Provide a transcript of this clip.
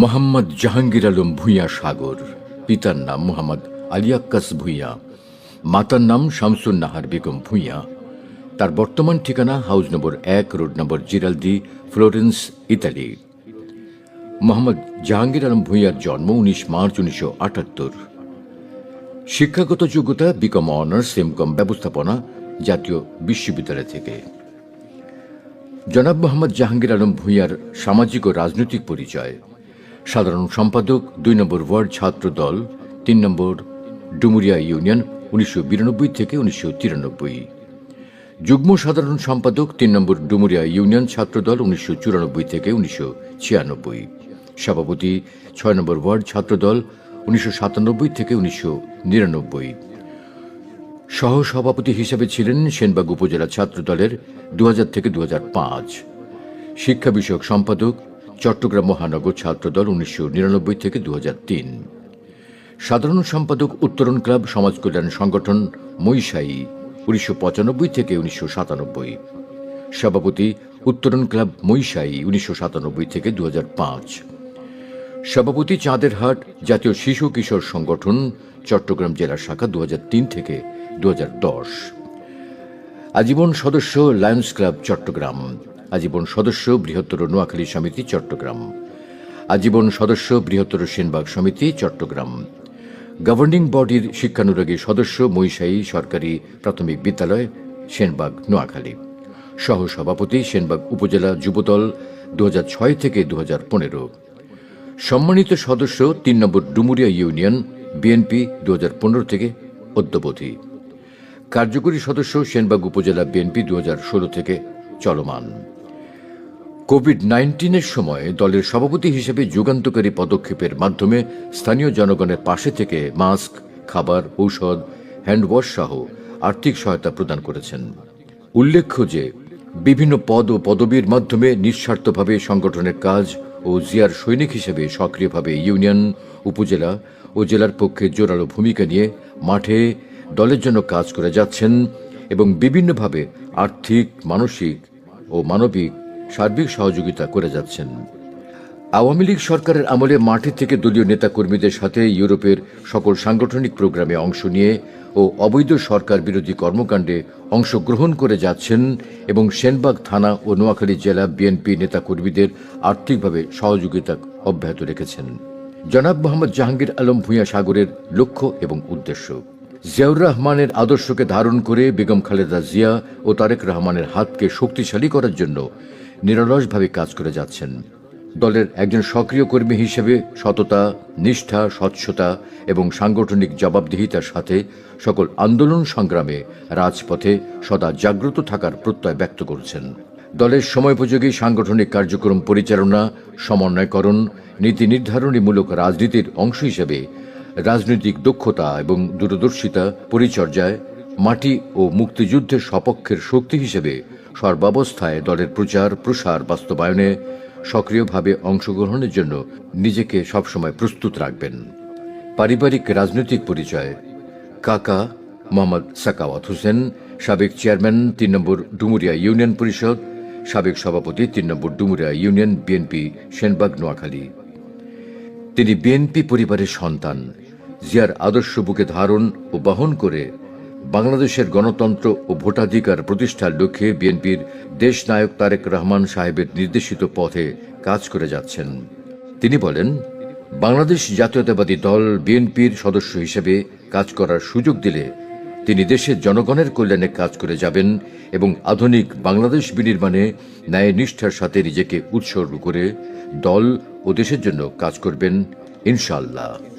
মোহাম্মদ জাহাঙ্গীর আলম ভূঁইয়া সাগর। পিতার নাম মোহাম্মদ আলিয়াক্কাস ভূঁইয়া। মাতার নাম শামসুন নাহার বেগম ভূঁইয়া। তার বর্তমান ঠিকানা হাউস নম্বর এক, road number Giraldi, Florence, Italy. Mohammad Jahangir Alam ভূঁইয়ার জন্ম উনিশ মার্চ উনিশশো আটাত্তর। শিক্ষাগত যোগ্যতা বিকম অনার্স এমকম ব্যবস্থাপনা জাতীয় বিশ্ববিদ্যালয় থেকে। জনাব মোহাম্মদ জাহাঙ্গীর আলম ভূঁইয়ার সামাজিক ও রাজনৈতিক পরিচয়। সাধারণ সম্পাদক, দুই নম্বর ওয়ার্ড ছাত্র দল, তিন নম্বর ডুমুরিয়া ইউনিয়ন, উনিশশো বিরানব্বই থেকে উনিশশো তিরানব্বই। যুগ্ম সাধারণ সম্পাদক, তিন নম্বর ডুমুরিয়া ইউনিয়ন ছাত্রদল উনিশশো চুরানব্বই থেকে উনিশশো ছিয়ানব্বই। সভাপতি, ছয় নম্বর ওয়ার্ড ছাত্রদল উনিশশো সাতানব্বই থেকে উনিশশো নিরানব্বই। সহ সভাপতি হিসেবে ছিলেন সেনবাগ উপজেলা ছাত্র দলের দু থেকে দু শিক্ষা বিষয়ক সম্পাদক চট্টগ্রাম মহানগর ছাত্রদল উনিশশো নিরানব্বই থেকে দু হাজার তিন। সাধারণ সম্পাদক উত্তরণ ক্লাব সমাজ কল্যাণ সংগঠন মৈশাই উনিশশো পঁচানব্বই থেকে উনিশশো সাতানব্বই। সভাপতি উত্তরণ ক্লাব মৈশাই উনিশশো সাতানব্বই থেকে দু হাজার পাঁচ। সভাপতি চাঁদেরহাট জাতীয় শিশু কিশোর সংগঠন চট্টগ্রাম জেলা শাখা দু হাজার তিন থেকে দু হাজার দশ। আজীবন সদস্য লায়ন্স ক্লাব চট্টগ্রাম। আজীবন সদস্য বৃহত্তর নোয়াখালী সমিতি, চট্টগ্রাম। আজীবন সদস্য বৃহত্তর সেনবাগ সমিতি, চট্টগ্রাম। গভর্নিং বডির শিক্ষানুরাগী সদস্য মৈশাই সরকারি প্রাথমিক বিদ্যালয়, সেনবাগ, নোয়াখালী। সহ সভাপতি সেনবাগ উপজেলা যুবদল দু হাজার ছয় থেকে দু হাজার পনেরো। সম্মানিত সদস্য তিন নম্বর ডুমুরিয়া ইউনিয়ন, বিএনপি দু হাজার পনেরো থেকে অদ্যবধি। কার্যকরী সদস্য সেনবাগ উপজেলা বিএনপি দু হাজার ষোলো থেকে চলমান। কোভিড নাইন্টিনের সময় দলের সভাপতি হিসেবে যুগান্তকারী পদক্ষেপের মাধ্যমে স্থানীয় জনগণের পাশে থেকে মাস্ক, খাবার, ঔষধ, হ্যান্ডওয়াশ সহ আর্থিক সহায়তা প্রদান করেছেন। উল্লেখ্য যে, বিভিন্ন পদ ও পদবীর মাধ্যমে নিঃস্বার্থভাবে সংগঠনের কাজ ও জিয়ার সৈনিক হিসেবে সক্রিয়ভাবে ইউনিয়ন, উপজেলা ও জেলার পক্ষে জোরালো ভূমিকা নিয়ে মাঠে দলের জন্য কাজ করে যাচ্ছেন এবং বিভিন্নভাবে আর্থিক, মানসিক ও মানবিক সার্বিক সহযোগিতা করে যাচ্ছেন। আওয়ামী লীগ সরকারের আমলে মাঠে থেকে দলীয় নেতাকর্মীদের সাথে ইউরোপের সকল সাংগঠনিক প্রোগ্রামে অংশ নিয়ে ও অবৈধ সরকার বিরোধী কর্মকাণ্ডে অংশগ্রহণ করে যাচ্ছেন এবং সেনবাগ থানা ও নোয়াখালী জেলা বিএনপি নেতাকর্মীদের আর্থিকভাবে সহযোগিতা অব্যাহত রেখেছেন। জনাব মোহাম্মদ জাহাঙ্গীর আলম ভূঁইয়া সাগরের লক্ষ্য এবং উদ্দেশ্য। জিয়াউর রহমানের আদর্শকে ধারণ করে বেগম খালেদা জিয়া ও তারেক রহমানের হাতকে শক্তিশালী করার জন্য নিরলসভাবে কাজ করে যাচ্ছেন। দলের একজন সক্রিয় কর্মী হিসেবে সততা, নিষ্ঠা, স্বচ্ছতা এবং সাংগঠনিক জবাবদিহিতার সাথে সকল আন্দোলন সংগ্রামে রাজপথে সদা জাগ্রত থাকার প্রত্যয় ব্যক্ত করছেন। দলের সময়োপযোগী সাংগঠনিক কার্যক্রম পরিচালনা, সমন্বয়করণ, নীতি নির্ধারণীমূলক রাজনীতির অংশ হিসেবে রাজনৈতিক দক্ষতা এবং দূরদর্শিতা পরিচর্যায়, মাটি ও মুক্তিযুদ্ধের সপক্ষের শক্তি হিসেবে সর্বাবস্থায় দলের প্রচার, প্রসার, বাস্তবায়নে সক্রিয়ভাবে অংশগ্রহণের জন্য নিজেকে সবসময় প্রস্তুত রাখবেন। পারিবারিক রাজনৈতিক পরিচয়। কাকা মোহাম্মদ সাকাওয়াত হোসেন, সাবেক চেয়ারম্যান তিন নম্বর ডুমুরিয়া ইউনিয়ন পরিষদ, সাবেক সভাপতি তিন নম্বর ডুমুরিয়া ইউনিয়ন বিএনপি সেনবাগ নোয়াখালী। তিনি বিএনপি পরিবারের সন্তান। জিয়ার আদর্শ বুকে ধারণ ও বহন করে বাংলাদেশের গণতন্ত্র ও ভোটাধিকার প্রতিষ্ঠার লক্ষ্যে বিএনপির দেশনায়ক তারেক রহমান সাহেবের নির্দেশিত পথে কাজ করে যাচ্ছেন। তিনি বলেন, বাংলাদেশ জাতীয়তাবাদী দল বিএনপির সদস্য হিসেবে কাজ করার সুযোগ দিলে তিনি দেশের জনগণের কল্যাণে কাজ করে যাবেন এবং আধুনিক বাংলাদেশ বিনির্মাণে ন্যায় নিষ্ঠার সাথে নিজেকে উৎসর্গ করে দল ও দেশের জন্য কাজ করবেন। ইনশাল্লাহ